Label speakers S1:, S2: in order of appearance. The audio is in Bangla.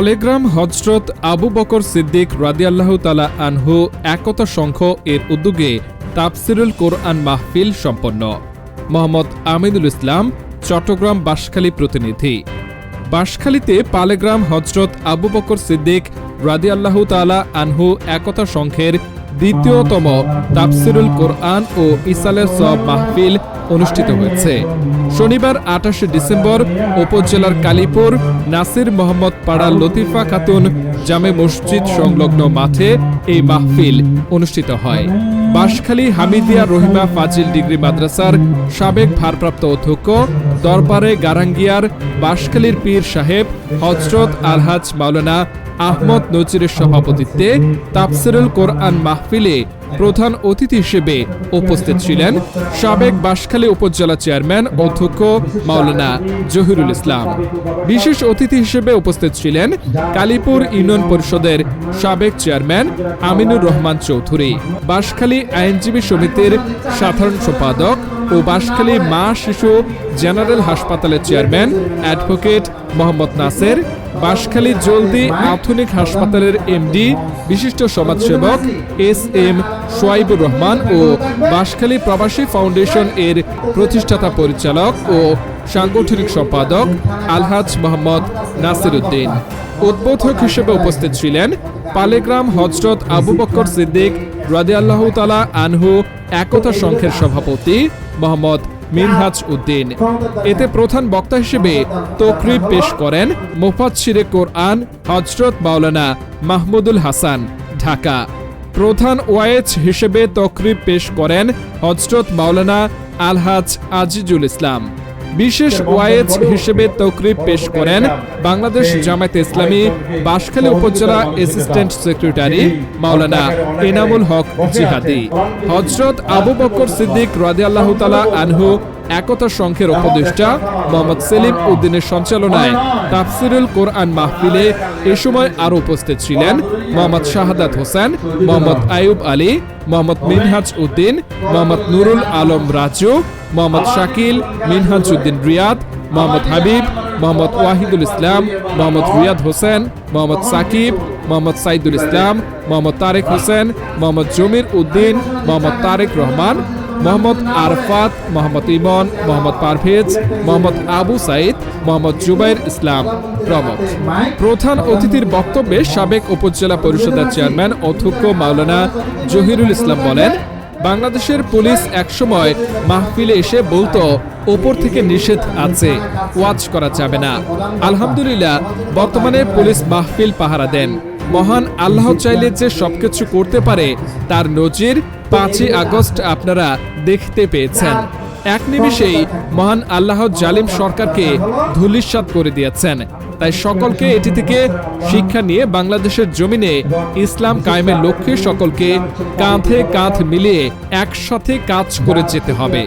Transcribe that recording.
S1: আলেগ্রাম হজরত আবু বকর সিদ্দিক রাদিয়াল্লাহ তালা আনহু একতা সংঘ এর উদ্যোগে তাফসিরুল কোরআন মাহফিল সম্পন্ন। মোহাম্মদ আমিনুল ইসলাম, চট্টগ্রাম বাঁশখালী প্রতিনিধি। বাঁশখালীতে পালেগ্রাম হজরত আবু বকর সিদ্দিক রাদিয়াল্লাহু তালা আনহু একতা সংঘের দ্বিতীয়তম তাফসিরুল কোরআন ও ইসালের সব মাহফিল অনুষ্ঠিত হয়েছে। শনিবার আঠাশে ডিসেম্বর উপজেলার কালীপুর নাসির মোহাম্মদ পাড়া লতিফা খাতুন জামে মসজিদ সংলগ্ন মাঠে এই মাহফিল অনুষ্ঠিত হয়। বাঁশখালী হামিদিয়া রহিমা ফাজিল ডিগ্রি মাদ্রাসার সাবেক ভারপ্রাপ্ত অধ্যক্ষ দরবারে গারাঙ্গিয়ার বাঁশখালীর পীর সাহেব হজরত আলহাজ মাওলানা আহমদ নজিরের সভাপতিত্বে তাফসিরুল কোরআন মাহফিলে প্রধান অতিথি হিসেবে উপস্থিত ছিলেন সাবেক বাঁশখালী উপজেলা চেয়ারম্যান অধ্যক্ষ মাওলানা জহিরুল ইসলাম। বিশেষ অতিথি হিসেবে উপস্থিত ছিলেন কালীপুর ইউনিয়ন পরিষদের সাবেক চেয়ারম্যান আমিনুর রহমান চৌধুরী। বাঁশখালী আইনজীবী সমিতির সাধারণ সম্পাদক ও বাঁশখালী মা শিশু জেনারেল হাসপাতালের চেয়ারম্যান অ্যাডভোকেট মোহাম্মদ নাসের, বাঁশখালী জলদি আধুনিক হাসপাতালের এমডি, বিশিষ্ট সমাজসেবক এস এম সোয়াইবুর রহমান ও বাঁশখালী প্রবাসী ফাউন্ডেশন এর প্রতিষ্ঠাতা পরিচালক ও সাংগঠনিক সম্পাদক আলহাজ মোহাম্মদ নাসির উদ্দিন উদ্বোধক হিসেবে উপস্থিত ছিলেন পালেগ্রাম হজরত আবু বক্কর সিদ্দিক রাদিয়াল্লাহু তালা আনহু, একতা সংঘের সভাপতি মোহাম্মদ মিনহাজ উদ্দিন। এতে প্রধান বক্তা হিসেবে তকরিব পেশ করেন মুফাচ্ছিরে কোরআন হজরত মাওলানা মাহমুদুল হাসান, ঢাকা। প্রধান ওয়ায়েজ হিসেবে তকরিব পেশ করেন হজরত মাওলানা আলহাজ আজিজুল ইসলাম। বিশেষ ওয়ায়েজ হিসেবে তকরিব পেশ করেন বাংলাদেশ জামায়াত ইসলামী বাঁশখালী উপজেলা অ্যাসিস্ট্যান্ট সেক্রেটারি মাওলানা এনামুল হক জিহাদি। হজরত আবু বকর সিদ্দিক রাজিয়াল্লাহ তালা আনহু একতা সংঘের উপদেষ্টা মোহাম্মদ সেলিম উদ্দিনের সঞ্চালনায় তাফসিরুল কোরআন মাহফিলে এ সময় আরও উপস্থিত ছিলেন মোহাম্মদ শাহাদাত হোসেন, মোহাম্মদ আয়ুব আলী, মোহাম্মদ মিনহাজ উদ্দিন, মোহাম্মদ নুরুল আলম রাজু, মোহাম্মদ শাকিল, মিনহাজ উদ্দিন রিয়াদ, মোহাম্মদ হাবিব, মোহাম্মদ ওয়াহিদুল ইসলাম, মোহাম্মদ রিয়াদ হোসেন, মোহাম্মদ সাকিব, মোহাম্মদ সাইদুল ইসলাম, মোহাম্মদ তারেক হোসেন, মোহাম্মদ জমির উদ্দিন, মোহাম্মদ তারেক রহমান মোহাম্মদ আরফাত, মোহাম্মদ ইমন, মোহাম্মদ পারভেজ, মোহাম্মদ আবু সাইদ, মোহাম্মদ জুবাইর ইসলাম প্রমুখ। প্রধান অতিথির বক্তব্যে সাবেক উপজেলা পরিষদের চেয়ারম্যান, অধ্যক্ষ মাওলানা জহিরুল ইসলাম বলেন, বাংলাদেশের পুলিশ একসময় মাহফিলে এসে বলতো, ওপর থেকে নিষেধ আছে ওয়াচ করা যাবে না। আলহামদুলিল্লাহ, বর্তমানে পুলিশ মাহফিল পাহারা দেন। মহান আল্লাহ চাইলে যে সবকিছু করতে পারে, তার নজির পাঁচই আগস্ট আপনারা দেখতে পেয়েছেন। এক নিমিষেই মহান আল্লাহ জালিম সরকারকে ধুলিস্বাত করে দিয়েছেন। তাই সকলকে এটি থেকে শিক্ষা নিয়ে বাংলাদেশের জমিনে ইসলাম কায়েমের লক্ষ্যে সকলকে কাঁধে কাঁধ মিলিয়ে একসাথে কাজ করে যেতে হবে।